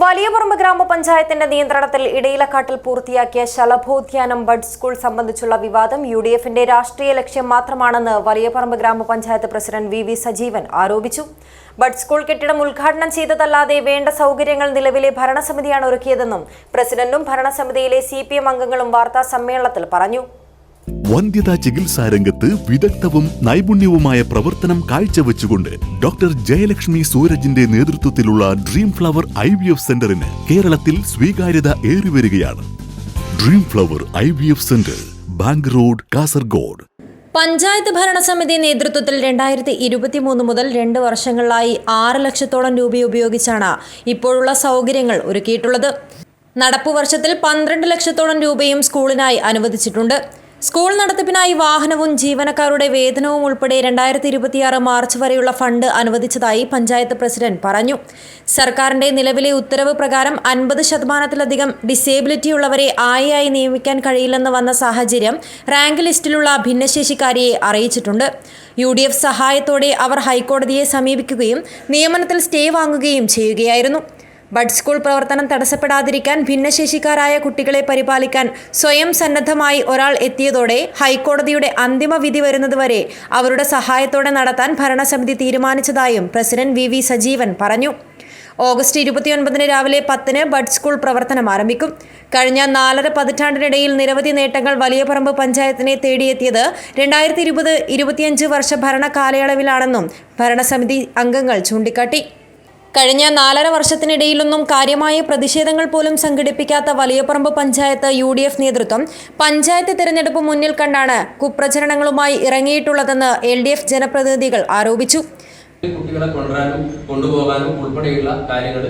വലിയപറമ്പ് ഗ്രാമപഞ്ചായത്തിന്റെ നിയന്ത്രണത്തിൽ ഇടയിലക്കാട്ടിൽ പൂർത്തിയാക്കിയ ശലഭോദ്യാനം ബഡ് സ്കൂൾ സംബന്ധിച്ചുള്ള വിവാദം യു ഡി എഫിന്റെ രാഷ്ട്രീയ ലക്ഷ്യം മാത്രമാണെന്ന് വലിയപറമ്പ് ഗ്രാമപഞ്ചായത്ത് പ്രസിഡന്റ് വി വി സജീവൻ ആരോപിച്ചു. ബഡ് സ്കൂൾ കെട്ടിടം ഉദ്ഘാടനം ചെയ്തതല്ലാതെ വേണ്ട സൗകര്യങ്ങൾ നിലവിലെ ഭരണസമിതിയാണ് ഒരുക്കിയതെന്നും പ്രസിഡന്റും ഭരണസമിതിയിലെ സി അംഗങ്ങളും വാർത്താ സമ്മേളനത്തിൽ പറഞ്ഞു. വന്ധ്യതാ ചികിത്സാ രംഗത്ത് വിദഗ്ധവും നൈപുണ്യവുമായ പ്രവർത്തനം കാഴ്ചവെച്ചുകൊണ്ട് ഡോക്ടർ ജയലക്ഷ്മി സൂരജിന്റെ നേതൃത്വത്തിലുള്ള dream flower I V F സെന്ററിന് കേരളത്തിൽ സ്വീകാര്യത ഏറിവരികയാണ്. Dream flower I V F centre bank road Kasaragod. Panchayat ഭരണസമിതി നേതൃത്വത്തിൽ രണ്ടായിരത്തി ഇരുപത്തി മൂന്ന് മുതൽ രണ്ട് വർഷങ്ങളിലായി ആറ് ലക്ഷത്തോളം രൂപ ഉപയോഗിച്ചാണ് ഇപ്പോഴുള്ള സൗകര്യങ്ങൾ ഒരുക്കിയിട്ടുള്ളത്. നടപ്പു വർഷത്തിൽ പന്ത്രണ്ട് ലക്ഷത്തോളം രൂപയും സ്കൂളിനായി അനുവദിച്ചിട്ടുണ്ട്. സ്കൂൾ നടത്തിപ്പിനായി വാഹനവും ജീവനക്കാരുടെ വേതനവും ഉൾപ്പെടെ രണ്ടായിരത്തി ഇരുപത്തിയാറ് മാർച്ച് വരെയുള്ള ഫണ്ട് അനുവദിച്ചതായി പഞ്ചായത്ത് പ്രസിഡന്റ് പറഞ്ഞു. സർക്കാരിന്റെ നിലവിലെ ഉത്തരവ് പ്രകാരം അൻപത് ശതമാനത്തിലധികം ഡിസേബിലിറ്റി ഉള്ളവരെ ആയിയായി നിയമിക്കാൻ കഴിയില്ലെന്ന് വന്ന സാഹചര്യം റാങ്ക് ലിസ്റ്റിലുള്ള ഭിന്നശേഷിക്കാരിയെ അറിയിച്ചിട്ടുണ്ട്. യു ഡി എഫ് സഹായത്തോടെ അവർ ഹൈക്കോടതിയെ സമീപിക്കുകയും നിയമനത്തിൽ സ്റ്റേ വാങ്ങുകയും ചെയ്യുകയായിരുന്നു. ബഡ് സ്കൂൾ പ്രവർത്തനം തടസ്സപ്പെടാതിരിക്കാൻ ഭിന്നശേഷിക്കാരായ കുട്ടികളെ പരിപാലിക്കാൻ സ്വയം സന്നദ്ധമായി ഒരാൾ എത്തിയതോടെ ഹൈക്കോടതിയുടെ അന്തിമ വിധി വരുന്നതുവരെ അവരുടെ സഹായത്തോടെ നടത്താൻ ഭരണസമിതി തീരുമാനിച്ചതായും പ്രസിഡന്റ് വി വി സജീവൻ പറഞ്ഞു. ഓഗസ്റ്റ് ഇരുപത്തിയൊൻപതിന് രാവിലെ പത്തിന് ബഡ് സ്കൂൾ പ്രവർത്തനം ആരംഭിക്കും. കഴിഞ്ഞ നാലര പതിറ്റാണ്ടിനിടയിൽ നിരവധി നേട്ടങ്ങൾ വലിയപറമ്പ് പഞ്ചായത്തിനെ തേടിയെത്തിയത് രണ്ടായിരത്തി ഇരുപത് ഇരുപത്തിയഞ്ച് വർഷ ഭരണ കാലയളവിലാണെന്നും ഭരണസമിതി അംഗങ്ങൾ ചൂണ്ടിക്കാട്ടി. കഴിഞ്ഞ നാലര വർഷത്തിനിടയിലൊന്നും കാര്യമായ പ്രതിഷേധങ്ങൾ പോലും സംഘടിപ്പിക്കാത്ത Valiyaparamba panchayat U D F നേതൃത്വം പഞ്ചായത്ത് തിരഞ്ഞെടുപ്പ് മുന്നിൽ കണ്ടാണ് കുപ്രചരണങ്ങളുമായി ഇറങ്ങിയിട്ടുള്ളതെന്ന് എൽ ഡി എഫ് ജനപ്രതിനിധികൾ ആരോപിച്ചു. കുട്ടികളെ കൊണ്ടുവരാനും കൊണ്ടുപോകാനും ഉൾപ്പെടെയുള്ള കാര്യങ്ങൾ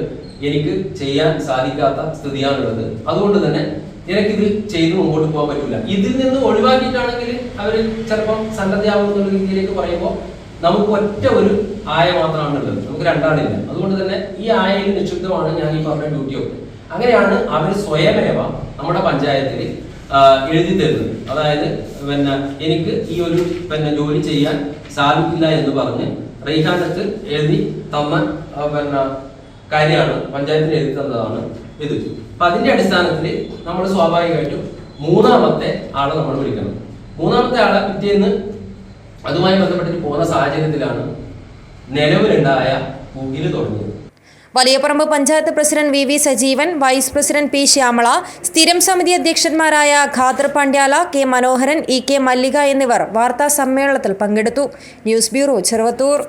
എനിക്ക് ചെയ്യാൻ സാധിക്കാത്ത സ്ഥിതിയാണുള്ളത്. അതുകൊണ്ട് തന്നെ എനിക്കിത് ചെയ്ത് മുമ്പോട്ട് പോകാൻ പറ്റില്ല ഇതിൽ നിന്ന് ഒഴിവാക്കിയിട്ടാണെങ്കിൽ അവർ ചിലപ്പം സന്നദ്ധയാവുന്ന രീതിയിലേക്ക് പറയുമ്പോൾ നമുക്ക് ഒറ്റ ഒരു ആയ മാത്രമാണ് ഉള്ളത് നമുക്ക് രണ്ടാളില്ല. അതുകൊണ്ട് തന്നെ ഈ ആയയിൽ നിക്ഷിപ്തമാണ് ഞാൻ ഈ പറഞ്ഞ ഡ്യൂട്ടി ഒക്കെ. അങ്ങനെയാണ് അവർ സ്വയമേവ നമ്മുടെ പഞ്ചായത്തിൽ എഴുതി തരുന്നത്. അതായത് പിന്നെ എനിക്ക് ഈ ഒരു പിന്നെ ജോലി ചെയ്യാൻ സാധിക്കില്ല എന്ന് പറഞ്ഞ് റീഹാനത്ത് എഴുതി തന്ന പിന്നെ കാര്യമാണ് പഞ്ചായത്തിന് എഴുതി തന്നതാണ് ഇത്. അപ്പൊ അതിന്റെ അടിസ്ഥാനത്തിൽ നമ്മൾ സ്വാഭാവികമായിട്ടും മൂന്നാമത്തെ ആളെ നമ്മൾ വിളിക്കണം. മൂന്നാമത്തെ ആളെ പിറ്റേന്ന് അതുമായി ബന്ധപ്പെട്ടിട്ട് പോകുന്ന സാഹചര്യത്തിലാണ് നിലവിലുണ്ടായ പുകിൽ തുടങ്ങിയത്. Valiyaparamba panchayat president V V Sajeevan vice president P Shyamala സ്ഥിരം സമിതി അധ്യക്ഷന്മാരായ Khader Pandyala K Manoharan E K Mallika എന്നിവർ വാർത്താ സമ്മേളനത്തിൽ പങ്കെടുത്തു. News bureau Cheruvathur.